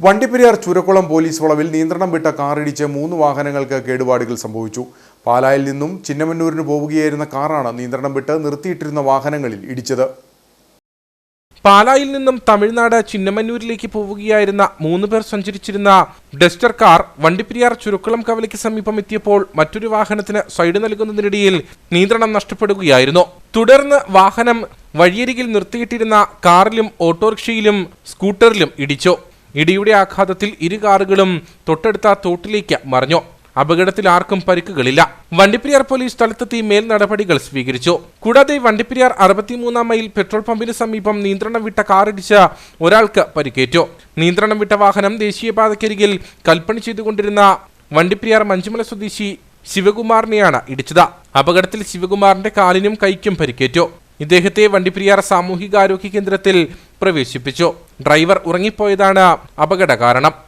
Vandiperiyar Churakkulam police വളവിൽ നിയന്ത്രണം വിട്ട കാറിടിച്ച് മൂന്ന് വാഹനങ്ങൾക്ക് കേടുപാടുകൾ സംഭവിച്ചു. പാലായിൽ നിന്നും ചിന്നമന്നൂരിന് പോവുകയായിരുന്ന കാറാണ് നിയന്ത്രണം വിട്ട് നിർത്തിയിട്ടിരുന്ന വാഹനങ്ങളിൽ ഇടിച്ചത്. പാലായിൽ നിന്നും തമിഴ്നാട് ചിന്നമന്നൂരിലേക്ക് പോവുകയായിരുന്ന മൂന്ന് പേർ സഞ്ചരിച്ചിരുന്ന ഡസ്റ്റർ കാർ വണ്ടിപ്പെരിയാർ ചുരുക്കുളം കവലയ്ക്ക് സമീപം എത്തിയപ്പോൾ മറ്റൊരു വാഹനത്തിന് സൈഡ് നൽകുന്നതിനിടയിൽ നിയന്ത്രണം നഷ്ടപ്പെടുകയായിരുന്നു. തുടർന്ന് വാഹനം വഴിയരികിൽ നിർത്തിയിട്ടിരുന്ന കാറിലും ഓട്ടോറിക്ഷയിലും സ്കൂട്ടറിലും ഇടിച്ചു. ഇടിയുടെ ആഘാതത്തിൽ ഇരു കാറുകളും തൊട്ടടുത്ത തോട്ടിലേക്ക് മറിഞ്ഞു. അപകടത്തിൽ ആർക്കും പരിക്കുകളില്ല. വണ്ടിപ്പെരിയാർ പോലീസ് സ്ഥലത്തെത്തി മേൽ നടപടികൾ സ്വീകരിച്ചു. കൂടാതെ വണ്ടിപ്പെരിയാർ അറുപത്തിമൂന്നാം മൈൽ പെട്രോൾ പമ്പിന് സമീപം നിയന്ത്രണം വിട്ട കാറിടിച്ച ഒരാൾക്ക് പരിക്കേറ്റു. നിയന്ത്രണം വിട്ട വാഹനം ദേശീയപാതക്കരികിൽ കൽപ്പണി ചെയ്തുകൊണ്ടിരുന്ന വണ്ടിപ്പെരിയാർ മഞ്ചുമല സ്വദേശി ശിവകുമാറിനെയാണ് ഇടിച്ചത്. അപകടത്തിൽ ശിവകുമാറിന്റെ കാലിനും കൈക്കും പരിക്കേറ്റു. ഇദ്ദേഹത്തെ വണ്ടിപ്പെരിയാർ സാമൂഹികാരോഗ്യ കേന്ദ്രത്തിൽ പ്രവേശിപ്പിച്ചു. ഡ്രൈവർ ഉറങ്ങിപ്പോയതാണ് അപകട കാരണം